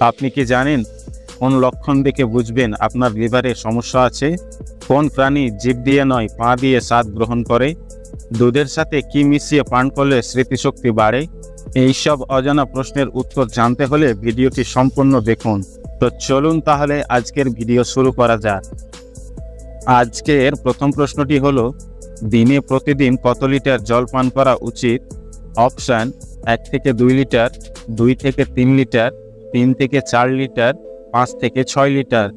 আপনি কি জানেন? কোন লক্ষণ দেখে বুঝবেন আপনার লিভারে সমস্যা আছে? কোন প্রাণী জীব দিয়ে নয়, পা দিয়ে স্বাদ গ্রহণ করে? দুধের সাথে কি মিশিয়ে পান করলে স্মৃতিশক্তি বাড়ে? এইসব অজানা প্রশ্নের উত্তর জানতে হলে ভিডিওটি সম্পূর্ণ দেখুন। তো চলুন তাহলে আজকের ভিডিও শুরু করা যাক। আজকের প্রথম প্রশ্নটি হলো, দিনে প্রতিদিন কত লিটার জল পান করা উচিত? অপশান, এক থেকে দুই লিটার, দুই থেকে তিন লিটার তিন থেকে চার লিটার, পাঁচ থেকে ছয় লিটার।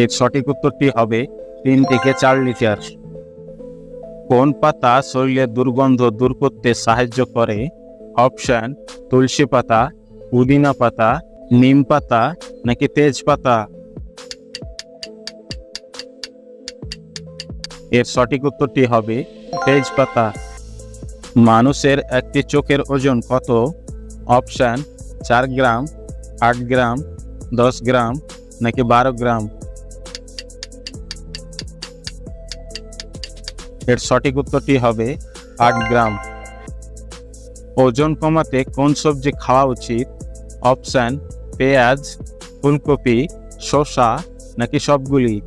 এর সঠিক উত্তরটি হবে তিন থেকে চার লিটার। কোন পাতা শরীরের দুর্গন্ধ দূর করতে সাহায্য করে? অপশান, তুলসী পাতা, পুদিনা পাতা, নিম পাতা, নাকি তেজপাতা এর সঠিক উত্তরটি হবে তেজপাতা মানুষের একটি চোখের ওজন কত? অপশান, চার গ্রাম, আট গ্রাম, দশ গ্রাম, নাকি বারো গ্রাম? এর সঠিক উত্তরটি হবে আট গ্রাম। ওজন কমাতে কোন সবজি খাওয়া উচিত? অপশান, পেঁয়াজ, ফুলকপি, শসা, নাকি সবগুলি?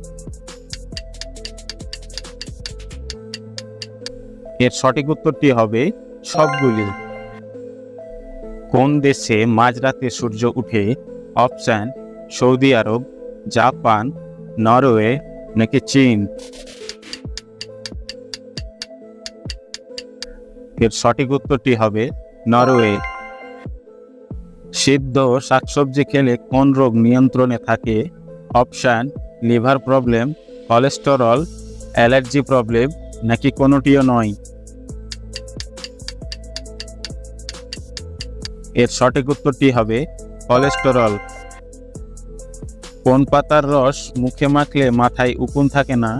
এর সঠিক উত্তরটি হবে সবগুলি। কোন দেশে মাঝরাতে সূর্য উঠে? Option, Saudi Arabia, Japan, Norway নাকি চীন? এর সঠিক উত্তরটি হবে নরওয়ে। সিদ্ধ শাকসবজি খেলে কোন রোগ নিয়ন্ত্রণে থাকে? Option, liver problem, cholesterol allergy problem নাকি কোনোটিও নয়? এর সঠিক উত্তরটি হবে কোলেস্টেরল কোন পাতার রস মুখে মাখলে মাথায় উকুন থাকে না?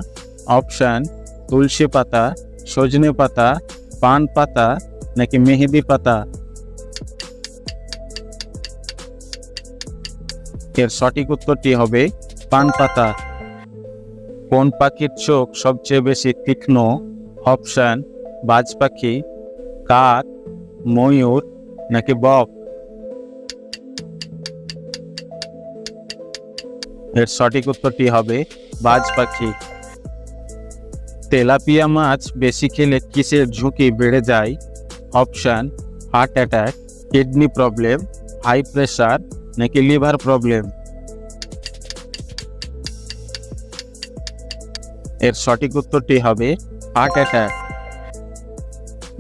অপশান, তুলসী পাতা, সজনে পাতা, পান পাতা নাকি মেহেদি পাতা? এর সঠিক উত্তরটি হবে পান পাতা। কোন পাখির চোখ সবচেয়ে বেশি তীক্ষ্ণ? অপশান বাজ পাখি, কাক, ময়ূর নাকি বক? এর সঠিক উত্তরটি হবে বাজ পাখি। তেলাপিয়া মাছ বেশি খেলে কিসের ঝুঁকি বেড়ে যায়? Option heart attack, kidney problem, high pressure নাকি লিভার প্রবলেম? এর সঠিক উত্তরটি হবে, হার্ট অ্যাটাক।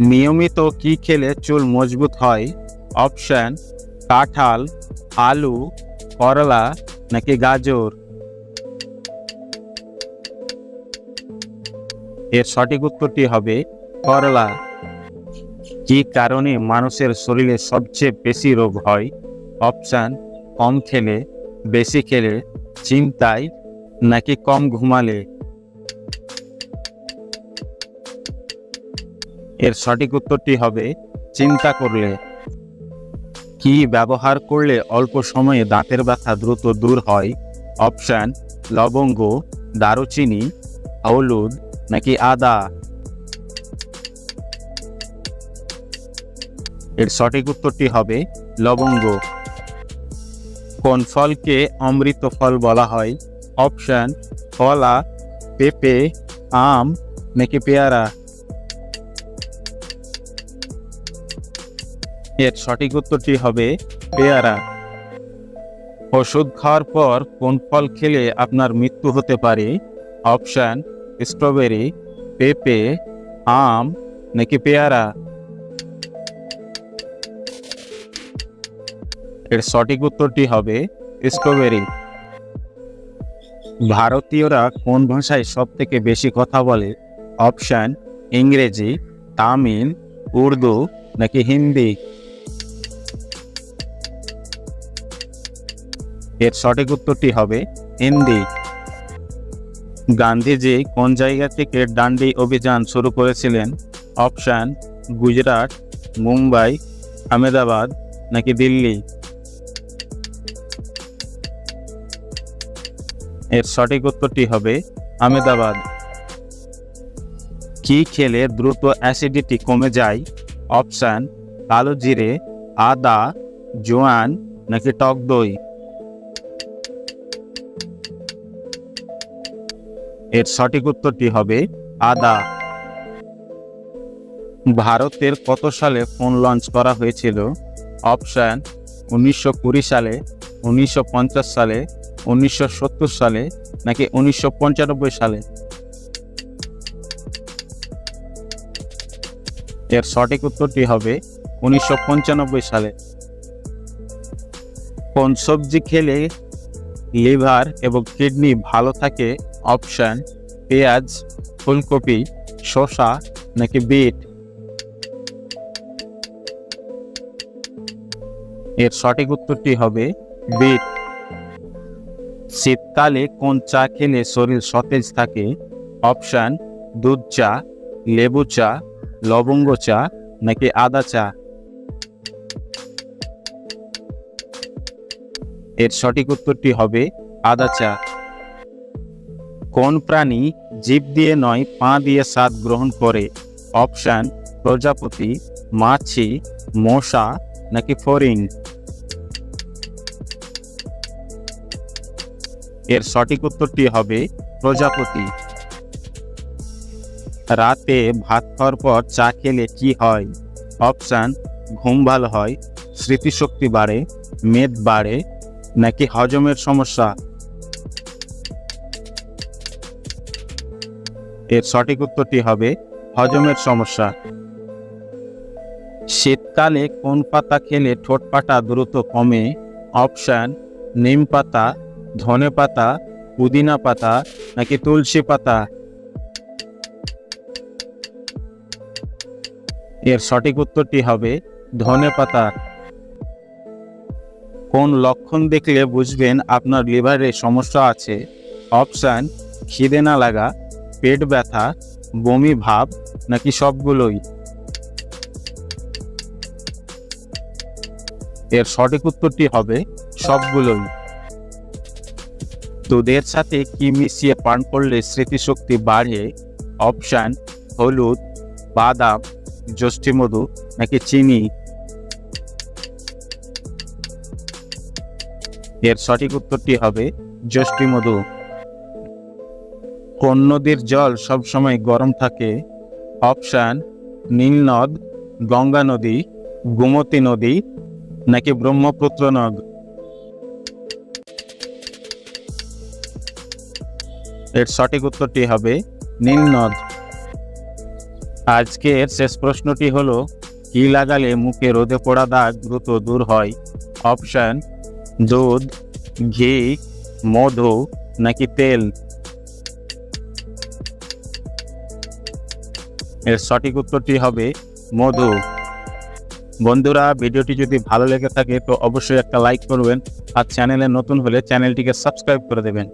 নিয়মিত কি খেলে চুল মজবুত হয়? অপশান, কাঁঠাল, আলু, করলা নাকি গাজর? এর সঠিক উত্তরটি হবে, করলা। কি কারণে মানুষের শরীরে সবচেয়ে বেশি রোগ হয়? অপশান, কম খেলে, বেশি খেলে, চিন্তায় নাকি কম ঘুমালে? এর সঠিক উত্তরটি হবে, চিন্তা করলে। কি ব্যবহার করলে অল্প সময়ে দাঁতের ব্যথা দ্রুত দূর হয়? অপশান, লবঙ্গ, দারুচিনি, হলুদ নাকি আদা? এর সঠিক উত্তরটি হবে, লবঙ্গ। কোন ফলকে অমৃত ফল বলা হয়? অপশান, কলা, পেঁপে, আম নাকি পেয়ারা? এর সঠিক উত্তরটি হবে পেয়ারা। ওষুধ খাওয়ার পর কোন ফল খেলে আপনার মৃত্যু হতে পারে? অপশান, স্ট্রবেরি, পেঁপে, আম নাকি পেয়ারা? এর সঠিক উত্তরটি হবে স্ট্রবেরি। ভারতীয়রা কোন ভাষায় সব থেকে বেশি কথা বলে? অপশান, ইংরেজি, তামিল, উর্দু নাকি হিন্দি? এর সঠিক উত্তরটি হবে হিন্দি গান্ধীজি কোন জায়গা থেকে ডান্ডি অভিযান শুরু করেছিলেন? অপশান, গুজরাট, মুম্বাই, আহমেদাবাদ নাকি দিল্লি? এর সঠিক উত্তরটি হবে আহমেদাবাদ। কি খেলে দ্রুত অ্যাসিডিটি কমে যায়? অপশান, কালো জিরে, আদা, জোয়ান নাকি টক দই? এর সঠিক উত্তরটি হবে আদা। ভারতের কত সালে ফোন লঞ্চ করা হয়েছিল? অপশান, উনিশশো কুড়ি সালে, উনিশশো পঞ্চাশ সালে, উনিশশো সত্তর সালে, নাকি উনিশশো সালে? এর সঠিক উত্তরটি হবে উনিশশো সালে। কোন সবজি খেলে লিভার এবং কিডনি ভালো থাকে? অপশান পেঁয়াজ, ফুলকপি, শসা নাকি বিট? এর সঠিক উত্তরটি হবে বিট। শীতকালে কোন চা খেলে শরীর সতেজ থাকে? অপশান, দুধ চা, লেবু চা, লবঙ্গ চা নাকি আদা চা? এর সঠিক উত্তরটি হবে আদা চা। কোন প্রাণী জীব দিয়ে নয়, পা দিয়ে স্বাদ গ্রহণ করে? অপশান, প্রজাপতি, মাছি, মশা নাকি ফরিং? এর সঠিক উত্তরটি হবে প্রজাপতি। রাতে ভাত খাওয়ার পর চা খেলে কি হয়? অপশান, ঘুম ভালো হয়, স্মৃতিশক্তি বাড়ে, মেদ বাড়ে নাকি হজমের সমস্যা? এর সঠিক উত্তরটি হবে হজমের সমস্যা। শীতকালে কোন পাতা খেলে ঠোঁট পাটা দ্রুত কমে? অপশান, নিম পাতা, ধনে পাতা, পুদিনা পাতা নাকি তুলসী পাতা? এর সঠিক উত্তরটি হবে ধনে পাতা। কোন লক্ষণ দেখলে বুঝবেন আপনার লিভারে সমস্যা আছে? অপশান, খিদে না লাগা। পেট ব্যথা, বমি ভাব নাকি সবগুলোই? এর সঠিক উত্তরটি হবে সবগুলোই। দুধের সাথে কি মিশিয়ে পান করলে স্মৃতিশক্তি বাড়ে? অপশান, হলুদ, বাদাম যষ্টিমধু নাকি চিনি? এর সঠিক উত্তরটি হবে যষ্টিমধু কোন নদীর জল সবসময় গরম থাকে? অপশান নীলনদ গঙ্গা নদী, গোমতী নদী, নাকি ব্রহ্মপুত্র নদ? এর সঠিক উত্তরটি হবে নীল নীলনদ আজকের শেষ প্রশ্নটি হলো, কি লাগালে মুখে রোদে পড়া দাগ দ্রুত দূর হয়? অপশান, দুধ, ঘি, মধু, নাকি তেল? এর সঠিক উত্তরটি হবে মধু। বন্ধুরা, ভিডিওটি যদি ভালো লেগে থাকে, তো অবশ্যই একটা লাইক করবেন। আর চ্যানেলে নতুন হলে চ্যানেলটিকে সাবস্ক্রাইব করে দেবেন।